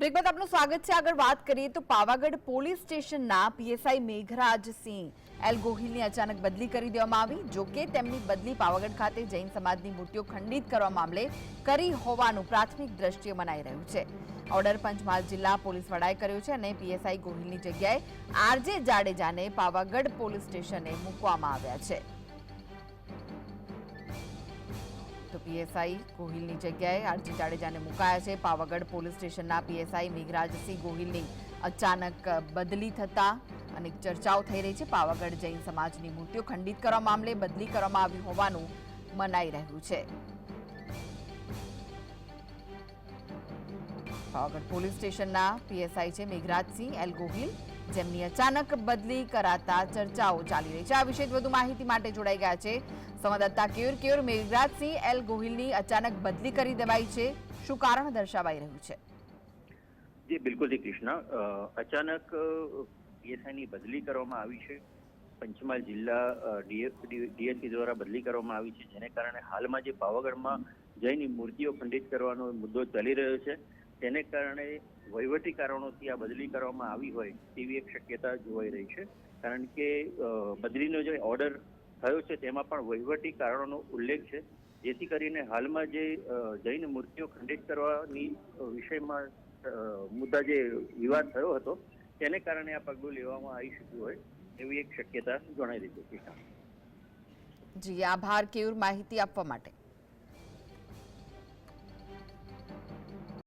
Break બાદ આપનું સ્વાગત છે. આગળ વાત કરીએ તો પાવાગઢ પોલીસ સ્ટેશનના પીએસઆઈ મેઘરાજસિંહ એલ ગોહિલની અચાનક બદલી કરી દેવામાં આવી. જો કે તેમની બદલી પાવાગઢ ખાતે જૈન સમાજની મૂર્તિઓ ખંડિત કરવા મામલે કરી હોવાનું પ્રાથમિક દ્રષ્ટિએ મનાઈ રહ્યું છે. ઓર્ડર પંચમહાલ જિલ્લા પોલીસ વડાએ કર્યો છે અને પીએસઆઈ ગોહિલની જગ્યાએ આરજે જાડેજાને પાવાગઢ પોલીસ સ્ટેશને મૂકવામાં આવ્યા છે. પીએસઆઈ ગોહિલની જગ્યાએ આરજી જાડેજાને મુકાયા છે. પાવાગઢ પોલીસ સ્ટેશનના પીએસઆઈ મેઘરાજસિંહ ગોહિલની અચાનક બદલી થતા અનેક ચર્ચાઓ થઈ રહી છે. પાવાગઢ જૈન સમાજની મૂર્તિઓ ખંડિત કરવા મામલે બદલી કરવામાં આવી હોવાનું મનાઈ રહ્યું છે. પાવાગઢ પોલીસ સ્ટેશનના પીએસઆઈ છે મેઘરાજસિંહ એલ ગોહિલ. જેમની અચાનક બદલી કરાતા ચર્ચાઓ ચાલી રહી છે. આ વિશે વધુ માહિતી માટે જોડાઈ ગયા છે સંવાદદાતા કેયુર. કેયુર, મેઘરાજસિંહ એલ ગોહિલની અચાનક બદલી કરી દેવાઈ છે. શું કારણ દર્શાવાઈ રહ્યું છે? જી, બિલકુલ જી, કૃષ્ણ. અચાનક પીએસઆઈની બદલી કરવામાં આવી છે. પંચમહાલ જિલ્લા ડીએસપી દ્વારા બદલી કરવામાં આવી છે, જેને કારણે હાલમાં જે પાવાગઢમાં જૈની મૂર્તિઓ ખંડિત કરવાનો મુદ્દો ચાલી રહ્યો છે. તેને કારણે વહીવટી કારણોથી આ બદલી કરવામાં આવી હોય તેવી એક શક્યતા જોવાઈ રહી છે. કારણ કે બદલીનો જે ઓર્ડર થયો છે તેમાં પણ વહીવટી કારણોનો ઉલ્લેખ છે. જેથી કરીને હાલમાં જે જૈન મૂર્તિઓ ખંડિત કરવાની વિષયમાં મુદ્દા જે વિવાદ થયો હતો, તેને કારણે આ પગલું લેવામાં આવી શક્યું હોય એવી એક શક્યતા જણાઈ રહી છે. જી, આભાર કેયુર માહિતી આપવા માટે?